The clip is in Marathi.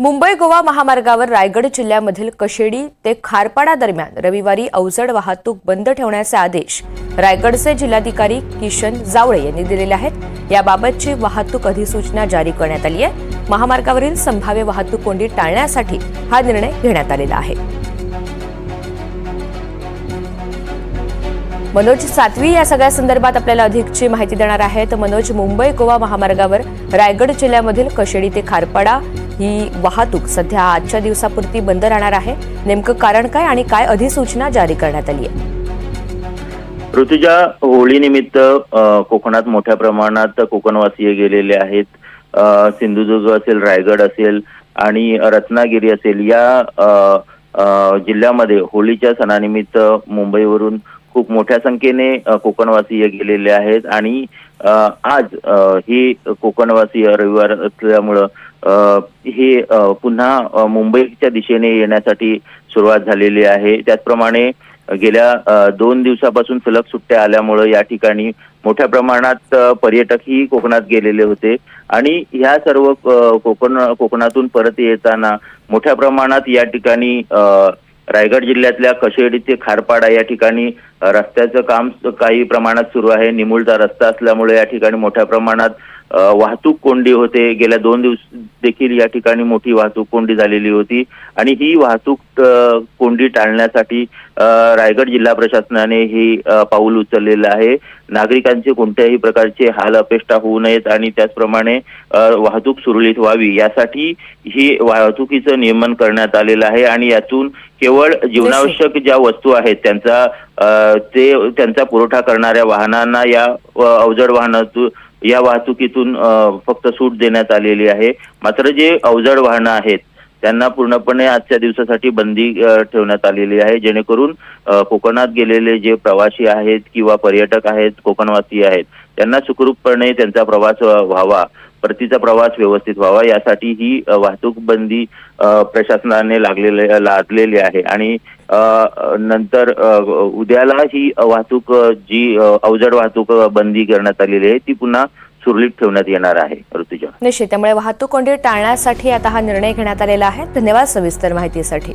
मुंबई गोवा महामार्गावर रायगड जिल्ह्यामधील कशेडी ते खारपाडा दरम्यान रविवारी अवजड वाहतूक बंद ठेवण्याचे आदेश रायगडचे जिल्हाधिकारी किशन जावळे यांनी दिलेले आहेत. याबाबतची वाहतूक अधिसूचना जारी करण्यात आली आहे. महामार्गावरील संभाव्य वाहतूक कोंडी टाळण्यासाठी हा निर्णय घेण्यात आलेला आहे. मनोज सातवी या सगळ्या संदर्भात आपल्याला अधिकची माहिती देणार आहेत. मनोज मुंबई गोवा महामार्गावर रायगड जिल्ह्यामधील कशेडी ते खारपाडा ही वाहतूक सध्या आजच्या दिवसापुरती बंद राहणार आहे. नेमकं कारण काय आणि काय अधिसूचना जारी करण्यात आली आहे? ऋतुजा होळीनिमित्त कोकणात मोठ्या प्रमाणात कोकणवासीय गेलेले आहेत. सिंधुदुर्ग असेल रायगड असेल आणि रत्नागिरी असेल या जिल्ह्यामध्ये होळीच्या सणानिमित्त मुंबईवरून खूप मोठ्या संख्येने कोकणवासीय गेलेले आहेत आणि आज ही कोकणवासीय रविवार असल्यामुळं हे पुन्हा मुंबईच्या दिशेने येण्यासाठी सुरुवात झालेली आहे. त्याचप्रमाणे गेल्या दोन दिवसापासून सलग सुट्ट्या आल्यामुळं या ठिकाणी मोठ्या प्रमाणात पर्यटकही कोकणात गेलेले होते. आणि ह्या सर्व कोकण कोकणातून परत येताना मोठ्या प्रमाणात या ठिकाणी रायगड जिल्ह्यातल्या कशेडी ते खारपाडा या ठिकाणी रस्त्याचं काम काही प्रमाणात सुरू आहे. निमुळचा रस्ता असल्यामुळे या ठिकाणी मोठ्या प्रमाणात वाहतूक कोंडी होते. गेल्या दोन दिवस देखील या ठिकाणी मोठी वाहतूक कोंडी झालेली होती. आणि ही वाहतूक कोंडी टाळण्यासाठी रायगड जिल्हा प्रशासनाने ही पाऊल उचललेलं आहे. नागरिकांचे कोणत्याही प्रकारचे हाल अपेष्टा होऊ नयेत आणि त्याचप्रमाणे वाहतूक सुरळीत व्हावी यासाठी ही वाहतुकीचं नियमन करण्यात आलेलं आहे. आणि यातून केवळ जीवनावश्यक ज्या वस्तू आहेत त्यांचा ते त्यांचा पुरवठा करणाऱ्या वाहनांना या अवजड वाहनातून या वाहतुकीतून फक्त सूट देण्यात आलेली आहे. मात्र जे अवजड वाहनं आहेत त्यांना पूर्णपणे आजच्या दिवसासाठी बंदी ठेवण्यात आलेली आहे. जेणेकरून कोकणात गेलेले जे प्रवासी आहेत किंवा पर्यटक आहेत कोकणवासी आहेत त्यांना सुखरूपपणे त्यांचा प्रवास व्हावा परतीचा प्रवास व्यवस्थित व्हावा. यासाठी ही वाहतूक बंदी प्रशासनाने लागलेले लादलेली आहे. आणि अ, नंतर उद्याला ही वाहतूक जी अवजड वाहतूक बंदी करण्यात आलेली आहे ती पुन्हा सुरळीत ठेवण्यात येणार आहे ऋतुजा. निश्चित. त्यामुळे वाहतूक कोंडी टाळण्यासाठी आता हा निर्णय घेण्यात आलेला आहे. धन्यवाद सविस्तर माहितीसाठी.